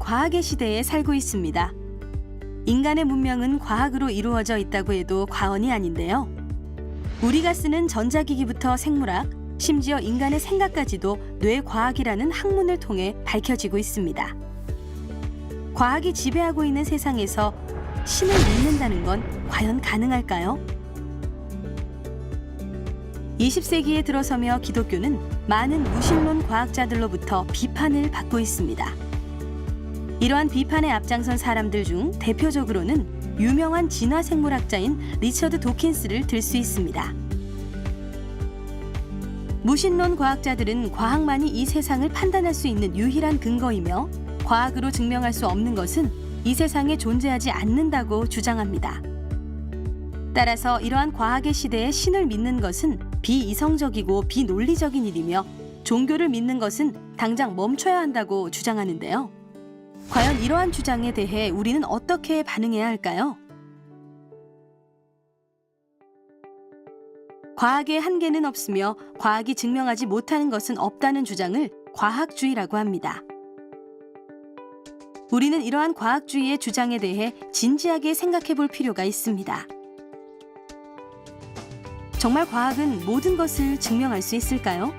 과학의 시대에 살고 있습니다. 인간의 문명은 과학으로 이루어져 있다고 해도 과언이 아닌데요. 우리가 쓰는 전자기기부터 생물학, 심지어 인간의 생각까지도 뇌과학이라는 학문을 통해 밝혀지고 있습니다. 과학이 지배하고 있는 세상에서 신을 믿는다는 건 과연 가능할까요? 20세기에 들어서며 기독교는 많은 무신론 과학자들로부터 비판을 받고 있습니다. 이러한 비판에 앞장선 사람들 중 대표적으로는 유명한 진화생물학자인 리처드 도킨스를 들 수 있습니다. 무신론 과학자들은 과학만이 이 세상을 판단할 수 있는 유일한 근거이며 과학으로 증명할 수 없는 것은 이 세상에 존재하지 않는다고 주장합니다. 따라서 이러한 과학의 시대에 신을 믿는 것은 비이성적이고 비논리적인 일이며 종교를 믿는 것은 당장 멈춰야 한다고 주장하는데요. 과연 이러한 주장에 대해 우리는 어떻게 반응해야 할까요? 과학의 한계는 없으며 과학이 증명하지 못하는 것은 없다는 주장을 과학주의라고 합니다. 우리는 이러한 과학주의의 주장에 대해 진지하게 생각해 볼 필요가 있습니다. 정말 과학은 모든 것을 증명할 수 있을까요?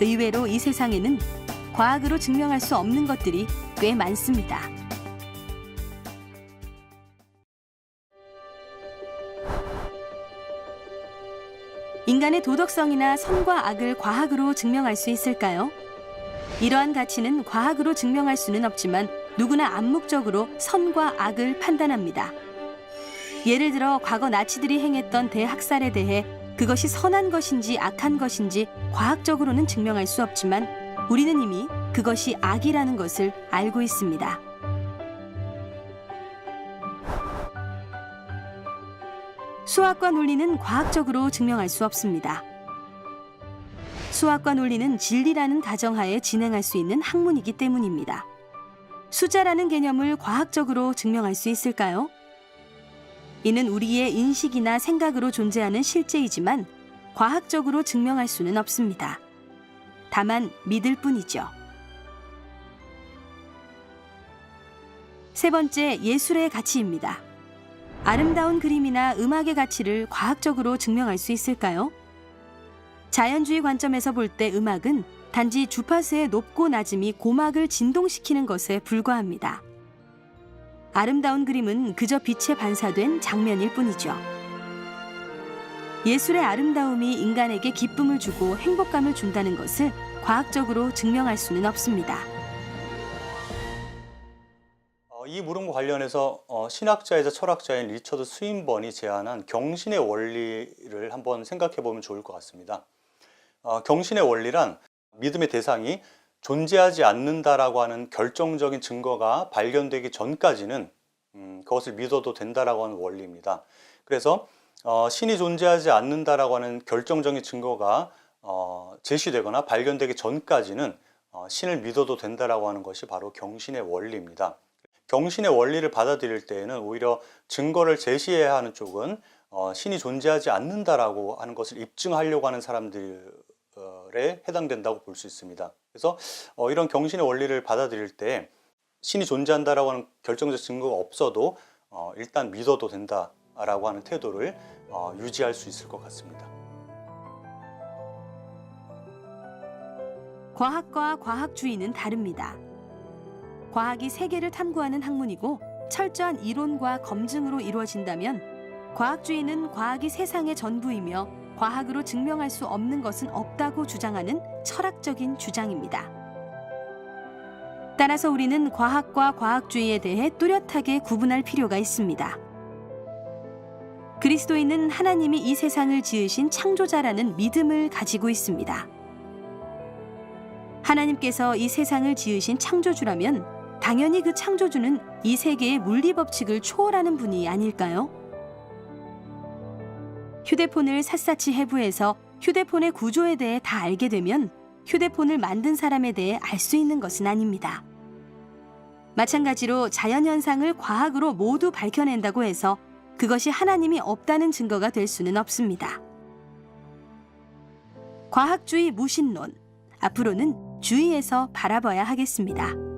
의외로 이 세상에는 과학으로 증명할 수 없는 것들이 꽤 많습니다. 인간의 도덕성이나 선과 악을 과학으로 증명할 수 있을까요? 이러한 가치는 과학으로 증명할 수는 없지만 누구나 암묵적으로 선과 악을 판단합니다. 예를 들어 과거 나치들이 행했던 대학살에 대해 그것이 선한 것인지 악한 것인지 과학적으로는 증명할 수 없지만 우리는 이미 그것이 악이라는 것을 알고 있습니다. 수학과 논리는 과학적으로 증명할 수 없습니다. 수학과 논리는 진리라는 가정하에 진행할 수 있는 학문이기 때문입니다. 숫자라는 개념을 과학적으로 증명할 수 있을까요? 이는 우리의 인식이나 생각으로 존재하는 실제이지만 과학적으로 증명할 수는 없습니다. 다만 믿을 뿐이죠. 세 번째, 예술의 가치입니다. 아름다운 그림이나 음악의 가치를 과학적으로 증명할 수 있을까요? 자연주의 관점에서 볼 때 음악은 단지 주파수의 높고 낮음이 고막을 진동시키는 것에 불과합니다. 아름다운 그림은 그저 빛에 반사된 장면일 뿐이죠. 예술의 아름다움이 인간에게 기쁨을 주고 행복감을 준다는 것을 과학적으로 증명할 수는 없습니다. 어, 이 물음과 관련해서 어, 신학자이자 철학자인 리처드 스윈번이 제안한 경신의 원리를 한번 생각해 보면 좋을 것 같습니다. 어, 경신의 원리란 믿음의 대상이 존재하지 않는다라고 하는 결정적인 증거가 발견되기 전까지는 음, 그것을 믿어도 된다라고 하는 원리입니다. 그래서 어, 신이 존재하지 않는다라고 하는 결정적인 증거가 어, 제시되거나 발견되기 전까지는 어, 신을 믿어도 된다라고 하는 것이 바로 경신의 원리입니다. 경신의 원리를 받아들일 때에는 오히려 증거를 제시해야 하는 쪽은 어, 신이 존재하지 않는다라고 하는 것을 입증하려고 하는 사람들에 해당된다고 볼 수 있습니다. 그래서 어, 이런 경신의 원리를 받아들일 때 신이 존재한다라고 하는 결정적 증거가 없어도 어, 일단 믿어도 된다 라고 하는 태도를 어, 유지할 수 있을 것 같습니다. 과학과 과학주의는 다릅니다. 과학이 세계를 탐구하는 학문이고 철저한 이론과 검증으로 이루어진다면 과학주의는 과학이 세상의 전부이며 과학으로 증명할 수 없는 것은 없다고 주장하는 철학적인 주장입니다. 따라서 우리는 과학과 과학주의에 대해 뚜렷하게 구분할 필요가 있습니다. 그리스도인은 하나님이 이 세상을 지으신 창조자라는 믿음을 가지고 있습니다. 하나님께서 이 세상을 지으신 창조주라면 당연히 그 창조주는 이 세계의 물리 법칙을 초월하는 분이 아닐까요? 휴대폰을 샅샅이 해부해서 휴대폰의 구조에 대해 다 알게 되면 휴대폰을 만든 사람에 대해 알 수 있는 것은 아닙니다. 마찬가지로 자연현상을 과학으로 모두 밝혀낸다고 해서 그것이 하나님이 없다는 증거가 될 수는 없습니다. 과학주의 무신론, 앞으로는 주의해서 바라봐야 하겠습니다.